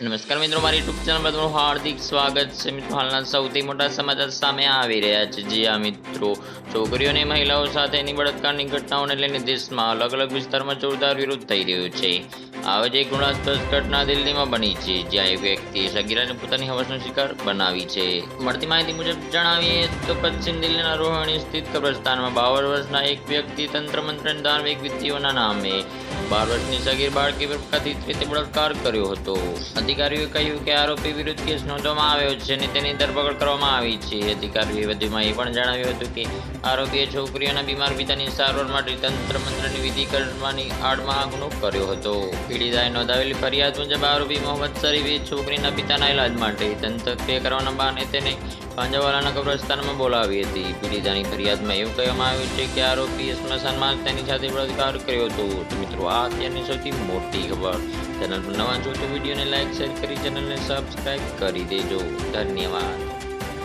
નમસ્કાર મિત્રો, મારી યુટ્યુબ ચેનલ પર તમારું હાર્દિક સ્વાગત છે. મિત્રો, હાલના સૌથી મોટા સમાચાર સામે આવી રહ્યા છે. જે આ મિત્રો. છોકરીઓ અને મહિલાઓ સાથેની બળાત્કારની ઘટનાઓને લઈને દેશમાં અલગ અલગ વિસ્તારમાં જોરદાર વિરોધ થઈ રહ્યો છે. આવે જ એક ગુણાસ્પદ ઘટના દિલ્હીમાં બની છે, જ્યાં એક વ્યક્તિએ સગીરાને પોતાની હવસનો શિકાર બનાવી છે. મળતી માહિતી મુજબ જણાવીએ તો પશ્ચિમ દિલ્હીના રોહિણી સ્થિત કબ્રસ્તાનમાં બાવન વર્ષના એક વ્યક્તિ તંત્ર મંત્ર ધાર્મિક વિધિઓના નામે બાર વર્ષની સગીર બાળકી પર રીતે બળાત્કાર કર્યો હતો. અધિકારીઓએ કહ્યું કે આરોપી વિરુદ્ધ કેસ નોંધવામાં આવ્યો છે અને તેની ધરપકડ કરવામાં આવી છે. અધિકારીઓએ વધુમાં એ પણ જણાવ્યું હતું કે આરોપીએ છોકરીઓના બીમાર પિતાની સારવાર માટે તંત્ર મંત્રની વિધિ કરવાની આડમાં ગુનો કર્યો હતો. પીડિતાએ નોંધાવેલી ફરિયાદ મુજબ આરોપી મોહમ્મદ શરીફે છોકરીના પિતાના ઇલાજ માટે તંત્રક્રિયા કરવાના બહાને તેને પાંજાવાલાના કબ્રસ્તાનમાં બોલાવી હતી. પીડિતાની ફરિયાદમાં એવું કહેવામાં આવ્યું છે કે આરોપીએ સ્મશાનમાં તેની સાથે બળાત્કાર કર્યો હતો. તો મિત્રો, આ અત્યારની સૌથી મોટી ખબર. ચેનલ પર નવા જો તો વિડીયોને લાઇક શેર કરી, ચેનલને સબસ્ક્રાઈબ કરી દેજો. ધન્યવાદ.